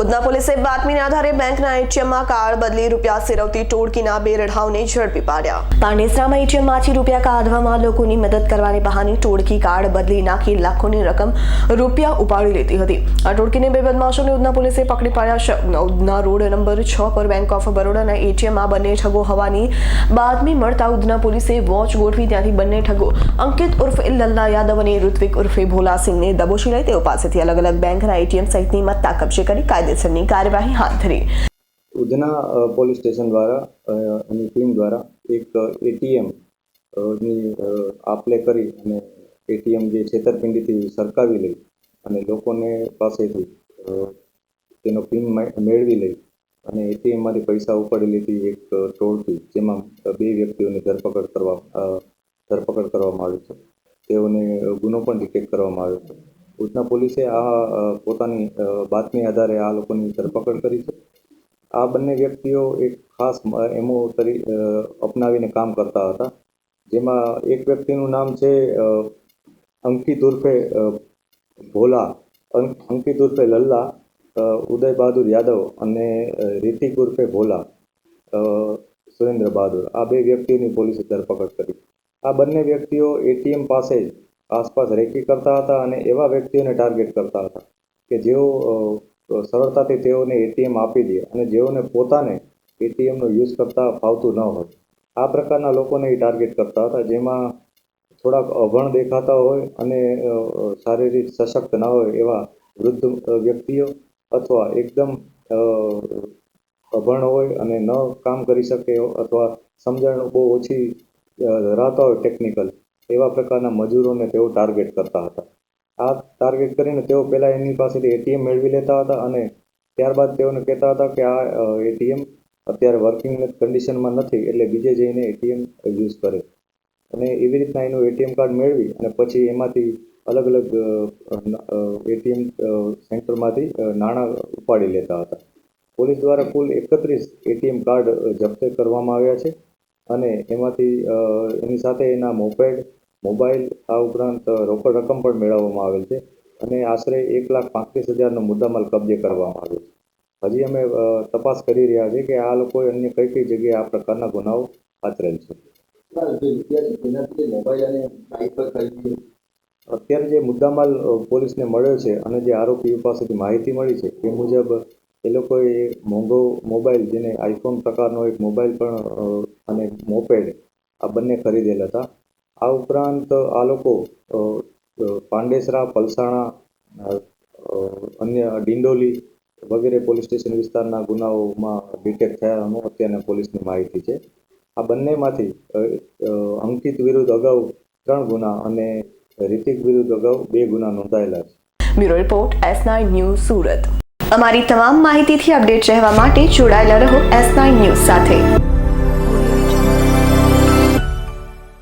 ઉધના પોલીસે બાતમીના આધારે બેંકના એટીએમમાં કાર્ડ બદલી રૂપિયા સેરવતી ટોળકીના બે રઢાઓને ઝડપી પાડ્યા. પાંડેસરામાં એટીએમમાંથી રૂપિયા કાઢવામાં લોકોની મદદ કરવાની બહાની ટોળકી કાર્ડ બદલી નાખી લાખોની રકમ રૂપિયા ઉપાડી લેતી હતી. આ ટોળકીને બે બદમાશોને ઉધના પોલીસે પકડી પાડ્યા છે. ઉધના રોડ નંબર છ પર બેંક ઓફ બરોડાના એટીએમમાં બંને ઠગો હોવાની બાતમી મળતા ઉધના પોલીસે વોચ ગોઠવી ત્યાંથી બંને ઠગો અંકિત ઉર્ફે લલ્લા યાદવ અને ઋત્વિક ઉર્ફે ભોલાસિંહને દબોચી લઈ તેઓ પાસેથી અલગ અલગ બેંકના એટીએમ સહિતની મત્તા કબજે કરી કાયદેસરની કાર્યવાહી હાથ ધરી. ઉધના પોલીસ સ્ટેશન દ્વારા અને ટીમ દ્વારા એક એટીએમની આપલે કરી અને એટીએમ જે છેતરપિંડીથી સરકાવી લઈ અને લોકોને પાસેથી તેનો પિન મેળવી લઈ અને એટીએમમાંથી પૈસા ઉપાડી લીધી એક ટોળકી, જેમાં બે વ્યક્તિઓની ધરપકડ કરવા ધરપકડ કરવામાં આવી છે. તેઓને ગુનો પણ ડિટેક્ટ કરવામાં આવ્યો છે. ઉધના પોલીસે આ પોતાની બાતમી આધારે આ લોકોની ધરપકડ કરી છે. આ બંને વ્યક્તિઓ એક ખાસ એમો તરી અપનાવીને કામ કરતા હતા. જેમાં એક વ્યક્તિનું નામ છે અંકિત ઉર્ફે ભોલા અંકિત ઉર્ફે લલ્લા ઉદય બહાદુર યાદવ અને રિતિક ઉર્ફે ભોલા સુરેન્દ્ર બહાદુર. આ બે વ્યક્તિઓની પોલીસે ધરપકડ કરી. આ બંને વ્યક્તિઓ એટીએમ પાસે જ આસપાસ રેકી કરતા હતા અને એવા વ્યક્તિઓને ટાર્ગેટ કરતા હતા કે જેઓ સરળતાથી તેઓને એટીએમ આપી દે અને જેઓને પોતાને એટીએમનો યુઝ કરતા ફાવતું ન હોય. આ પ્રકારના લોકોને એ ટાર્ગેટ કરતા હતા જેમાં થોડાક અભણ દેખાતા હોય અને શારીરિક સશક્ત ના હોય એવા વૃદ્ધ વ્યક્તિઓ અથવા એકદમ અભણ હોય અને ન કામ કરી શકે અથવા સમજણ બહુ ઓછી ધરાવતા હોય ટેકનિકલ એવા પ્રકારના મજૂરોને તેઓ ટાર્ગેટ કરતા હતા. આ ટાર્ગેટ કરીને તેઓ પહેલાં એની પાસેથી એટીએમ મેળવી લેતા હતા અને ત્યારબાદ તેઓને કહેતા હતા કે આ એટીએમ અત્યારે વર્કિંગ કન્ડિશનમાં નથી એટલે બીજે જઈને એટીએમ યુઝ કરે. અને એવી રીતના એનું એટીએમ કાર્ડ મેળવી અને પછી એમાંથી અલગ અલગ એટીએમ સેન્ટરમાંથી નાણાં ઉપાડી લેતા હતા. પોલીસ દ્વારા કુલ એકત્રીસ એટીએમ કાર્ડ જપ્ત કરવામાં આવ્યા છે અને એમાંથી એની સાથે એના મોપેડ મોબાઈલ આ ઉપરાંત રોકડ રકમ પણ મેળવવામાં આવેલ છે અને આશરે એક લાખ પાંત્રીસ હજારનો મુદ્દામાલ કબજે કરવામાં આવ્યો છે. હજી અમે તપાસ કરી રહ્યા છીએ કે આ લોકોએ અન્ય કઈ કઈ જગ્યાએ આ પ્રકારના ગુનાઓ આચરેલ છે. અત્યારે જે મુદ્દામાલ પોલીસને મળ્યો છે અને જે આરોપીઓ પાસેથી માહિતી મળી છે એ મુજબ એ લોકોએ મોંઘો મોબાઈલ જેને આઈફોન પ્રકારનો એક મોબાઈલ પણ અને મોપેડ આ બંને ખરીદેલ હતા. આ ઉપરાંત આ લોકો પાંડેસરા, પલસાણા અન્ય ડિંડોલી વગેરે પોલીસ સ્ટેશન વિસ્તારના ગુનાઓમાં ડિટેક્ટ થયાનું અત્યારના પોલીસની માહિતી છે. આ બંનેમાંથી અંકિત વિરુદ્ધ અગાઉ ત્રણ ગુના અને રિતિક વિરુદ્ધ અગાઉ બે ગુના નોંધાયેલા છે. Bureau report, S nine news Surat. અમારી તમામ માહિતીથી અપડેટ રહેવા માટે જોડાયેલા રહો એસ નાઇન ન્યૂઝ સાથે.